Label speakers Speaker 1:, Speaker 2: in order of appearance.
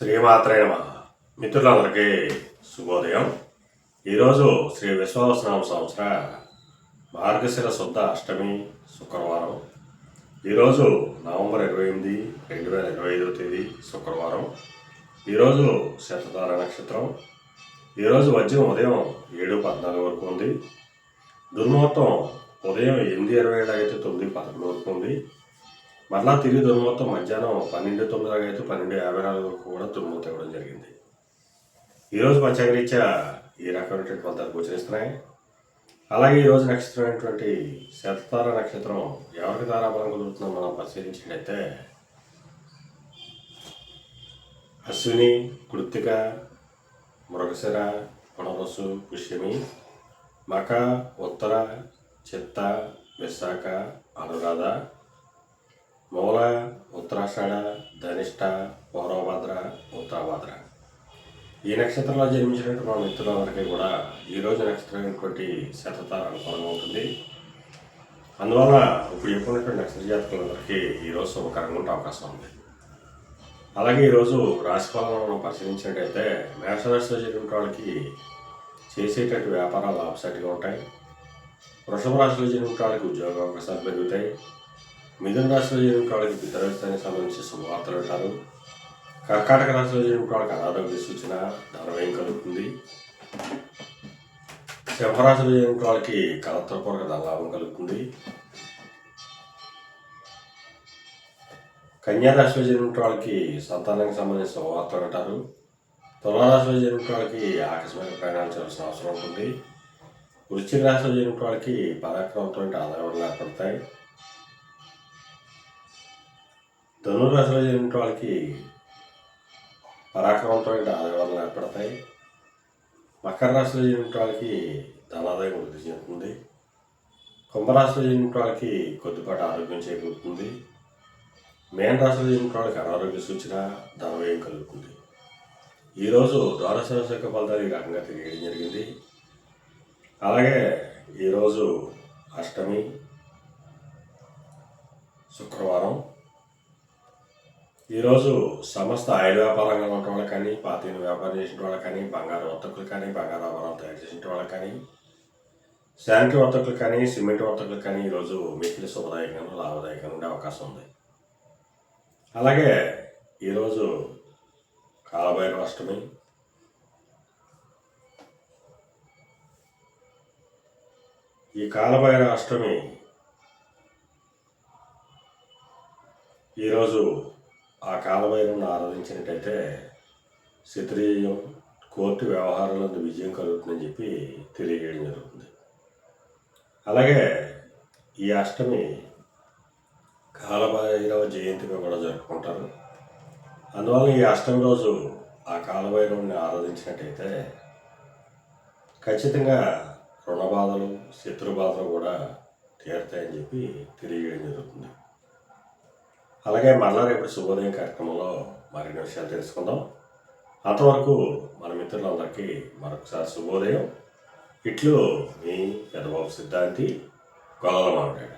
Speaker 1: శ్రీమాత్రే నమ. మిత్రులందరికీ శుభోదయం. ఈరోజు శ్రీ విశ్వావసనామ సంవత్సర మార్గశిర శుద్ధ అష్టమి శుక్రవారం. ఈరోజు నవంబర్ ఇరవై ఎనిమిది రెండు వేల ఇరవై ఐదవ తేదీ శుక్రవారం. ఈరోజు శతధార నక్షత్రం. ఈరోజు మధ్యం ఉదయం ఏడు పద్నాలుగు వరకు ఉంది. దుర్ముహూర్తం ఉదయం ఎనిమిది ఇరవై ఏడు అయితే తొమ్మిది పదకొండు వరకు ఉంది. మరలా తిరిగి దుర్ముహూర్తం మధ్యాహ్నం పన్నెండు తొమ్మిది దాకా అయితే పన్నెండు యాభై నాలుగు వరకు కూడా దుర్ముహూర్తం ఇవ్వడం జరిగింది. ఈరోజు పంచాంగరీత్యా ఈ రకమైనటువంటి ఫలితాలు గోచరిస్తున్నాయి. అలాగే ఈరోజు నక్షత్రమైనటువంటి శతతార నక్షత్రం ఎవరికి తారాబలం కుదురుతుందో మనం పరిశీలించినట్లయితే అశ్విని కృత్తిక మృగశిర పునరసు పుష్యమి మక ఉత్తర చిత్త విశాఖ అనురాధ మూల ఉత్తరాషాఢ ధనిష్ట పౌరభద్ర ఉత్తరాభద్ర ఈ నక్షత్రంలో జన్మించినటువంటి మన మిత్రులందరికీ కూడా ఈ రోజు నక్షత్రమైనటువంటి శతతార అనుకూలంగా ఉంటుంది అందువల్ల ఇప్పుడు చెప్పుకున్నటువంటి నక్షత్ర జాతకులందరికీ ఈరోజు శుభకరంగా ఉండే అవకాశం ఉంది అలాగే ఈరోజు రాశిఫలం మనం పరిశీలించినట్టయితే మేషరాశిలో జరిగిన వాళ్ళకి చేసేటటువంటి వ్యాపారాలు లాభసాటిగా ఉంటాయి వృషభ రాశిలో జరిగిన వాళ్ళకి ఉద్యోగ అవకాశాలు పెరుగుతాయి మిథున రాశిలో జరిగిన వాళ్ళకి పితరస్థానికి సంబంధించి శుభవార్తలు ఉంటారు కర్కాటక రాశిలో జరిగిన వాళ్ళకి అనారోగ్య సూచన ధనవ్యయం కలుగుతుంది. సింహరాశిలో జరిగిన వాళ్ళకి కలత్రపూర్వక ధనలాభం కలుగుతుంది. కన్యారాశిలో జరిగిన వాళ్ళకి సంతానానికి సంబంధించిన శుభవార్తలు అంటారు. తులారాశిలో జరిగిన వాళ్ళకి ఆకస్మిక ప్రయాణాలు చేయాల్సిన అవసరం ఉంటుంది. వృశ్చిక రాశిలో జరిగిన వాళ్ళకి పరాక్రమంతో ఆదాయం ఏర్పడతాయి. ధనురాశిలో జరిగిన వాళ్ళకి పరాక్రమంతో ఆదాయాలు ఏర్పడతాయి. మకర రాశిలో జరిగిన వాళ్ళకి ధనాదాయం వృద్ధి చెందుతుంది. కుంభరాశిలో జరిగిన వాళ్ళకి కొద్దిపాటి ఆరోగ్యం చేకూరుతుంది. మేన రాశిలో జరిగిన వాళ్ళకి అనారోగ్య సూచన ధనవ్యయం కలుగుతుంది. ఈరోజు ద్వాదశ శాఖ యొక్క ఫలితాలు ఈ రకంగా తెలియడం జరిగింది. అలాగే ఈరోజు అష్టమి శుక్రవారం ఈరోజు సమస్త ఆయుధ వ్యాపారంగా ఉన్న వాళ్ళకి కానీ పాతీన వ్యాపారం చేసిన వాళ్ళకి కానీ బంగారు వర్తకులు కానీ బంగారు ఆభరణం తయారు చేసిన వాళ్ళకి కానీ శానిటరీ వర్తకులు కానీ సిమెంట్ వర్తకులు కానీ ఈరోజు మిక్కిలి శుభదాయకంగా లాభదాయకంగా ఉండే అవకాశం ఉంది. అలాగే ఈరోజు కాలభైరవ అష్టమి. ఈ కాలభైరవ అష్టమి ఈరోజు ఆ కాలభైరవుని ఆరాధించినట్టయితే శత్రీయం కోర్టు వ్యవహారంలో విజయం కలుగుతుందని చెప్పి తెలియజేయడం జరుగుతుంది. అలాగే ఈ అష్టమి కాలభైరవ జయంతిగా కూడా జరుపుకుంటారు. అందువల్ల ఈ అష్టమి రోజు ఆ కాలభైరవుని ఆరాధించినట్టయితే ఖచ్చితంగా రుణ బాధలు శత్రు బాధలు కూడా తీరుతాయని చెప్పి తెలియజేయడం జరుగుతుంది. అలాగే మరలా రేపు శుభోదయం కార్యక్రమంలో మరిన్ని విషయాలు తెలుసుకుందాం. అంతవరకు మన మిత్రులందరికీ మరొకసారి శుభోదయం. ఇట్లు మీ పెద్దబాబు సిద్ధాంతి గొల్లల మాట్లాడు